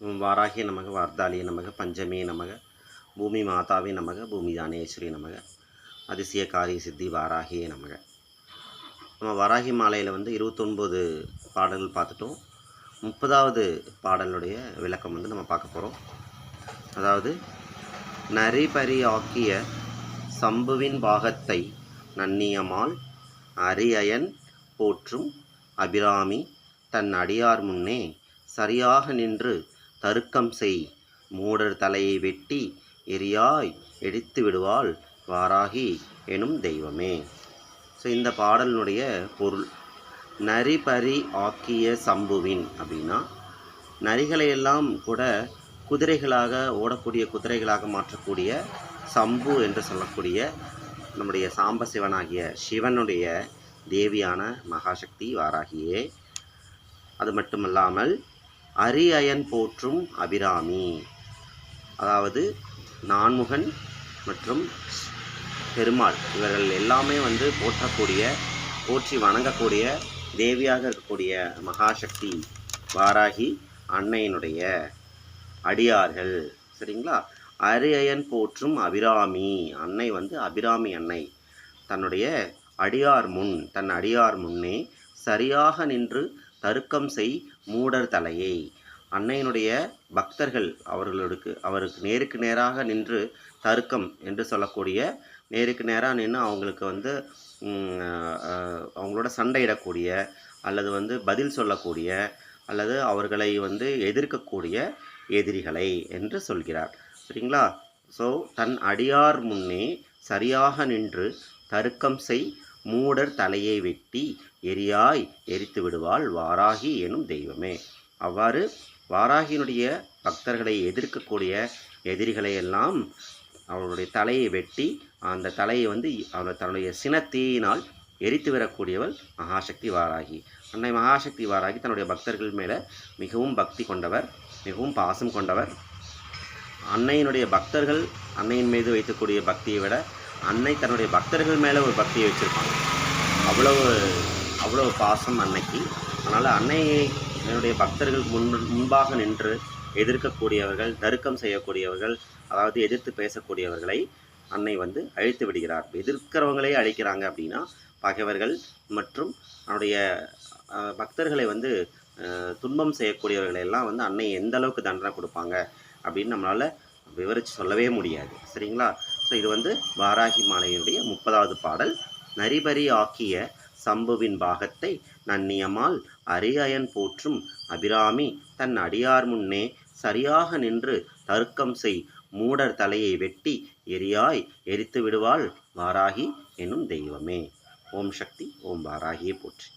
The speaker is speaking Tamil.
வாராகிய நமக வார்த்தாலிய நமக பஞ்சமே நமக பூமி மாதாவே நமக பூமி தானேஸ்வரி நமக அதிசய காரிய சித்தி வாராகியே நமக. நம்ம வராகி மாலையில் வந்து இருபத்தொன்பது பாடல்கள் பார்த்துட்டோம். முப்பதாவது பாடலுடைய விளக்கம் வந்து நம்ம பார்க்க போகிறோம் அதாவது நரிபரியாக்கிய சம்புவின் பாகத்தை நன்னியமால் அரியயன் போற்றும் அபிராமி தன் அடியார் முன்னே சரியாக நின்று தருக்கம் செய். மூடர் தலையை வெட்டி எரியாய் எடுத்து விடுவாள் வாராகி எனும் தெய்வமே. ஸோ இந்த பாடலினுடைய பொருள் நரிபரி ஆக்கிய சம்புவின் அப்படின்னா நரிகளை எல்லாம் கூட குதிரைகளாக ஓடக்கூடிய குதிரைகளாக மாற்றக்கூடிய சம்பு என்று சொல்லக்கூடிய நம்முடைய சாம்பசிவனாகிய சிவனுடைய தேவியான மகாசக்தி வாராகியே. அது மட்டுமல்லாமல் அரியயன் போற்றும் அபிராமி. அதாவது நான்முகன் மற்றும் பெருமாள். இவர்கள் எல்லாமே வந்து போற்றக்கூடிய போற்றி வணங்கக்கூடிய தேவியாக இருக்கக்கூடிய மகாசக்தி வாராகி அன்னையினுடைய அடியார்கள். சரிங்களா? அரியன் போற்றும் அபிராமி. அன்னை வந்து அபிராமி அன்னை. தன்னுடைய அடியார் முன் தன் அடியார் முன்னே சரியாக நின்று தருக்கம் செய் மூடர் தலையை. அன்னையினுடைய பக்தர்கள் அவர்களுக்கு அவருக்கு நேருக்கு நேராக நின்று தருக்கம் என்று சொல்லக்கூடிய நேருக்கு நேராக நின்று அவங்களுக்கு வந்து அவங்களோட சண்டையிடக்கூடிய அல்லது வந்து பதில் சொல்லக்கூடிய அல்லது அவர்களை வந்து எதிர்க்கக்கூடிய எதிரிகளை என்று சொல்கிறார். சரிங்களா? ஸோ தன் அடியார் முன்னே சரியாக நின்று தருக்கம் செய் மூடர் தலையை வெட்டி எரியாய் எரித்து விடுவாள் வாராகி எனும் தெய்வமே. அவ்வாறு வாராகியினுடைய பக்தர்களை எதிர்க்கக்கூடிய எதிரிகளை எல்லாம் தலையை வெட்டி அந்த தலையை வந்து அவர் தன்னுடைய சினத்தீயினால் எரித்து வரக்கூடியவள் மகாசக்தி வாராகி. அன்னை மகாசக்தி வாராகி தன்னுடைய பக்தர்கள் மேலே மிகவும் பக்தி கொண்டவர் மிகவும் பாசம் கொண்டவர். அன்னையினுடைய பக்தர்கள் அன்னையின் மீது வைக்கக்கூடிய பக்தியை விட அன்னை தன்னுடைய பக்தர்கள் மேலே ஒரு பக்தியை வச்சுருப்பாங்க. அவ்வளவு அவ்வளோ பாசம் அன்னைக்கு. அதனால் அன்னையை என்னுடைய பக்தர்கள் முன் முன்பாக நின்று எதிர்க்கக்கூடியவர்கள் தருக்கம் செய்யக்கூடியவர்கள் அதாவது எதிர்த்து பேசக்கூடியவர்களை அன்னை வந்து அழித்து விடுகிறார். எதிர்க்கிறவங்களே அழிக்கிறாங்க அப்படின்னா பகைவர்கள் மற்றும் அவனுடைய பக்தர்களை வந்து துன்பம் செய்யக்கூடியவர்களை எல்லாம் வந்து அன்னை எந்த அளவுக்கு தண்டனை கொடுப்பாங்க அப்படின்னு நம்மளால் விவரித்து சொல்லவே முடியாது. சரிங்களா? ஸோ இது வந்து வாராகி மாலையினுடைய முப்பதாவது பாடல். நரிபரி ஆக்கிய சம்புவின் பாகத்தை நன்னியமால் அரியயன் போற்றும் அபிராமி தன் அடியார் முன்னே சரியாக நின்று தருக்கம் செய் மூடர் தலையை வெட்டி எரியாய் எரித்து விடுவாள் வாராகி எனும் தெய்வமே. ஓம் சக்தி ஓம் வாராகியை போற்றி.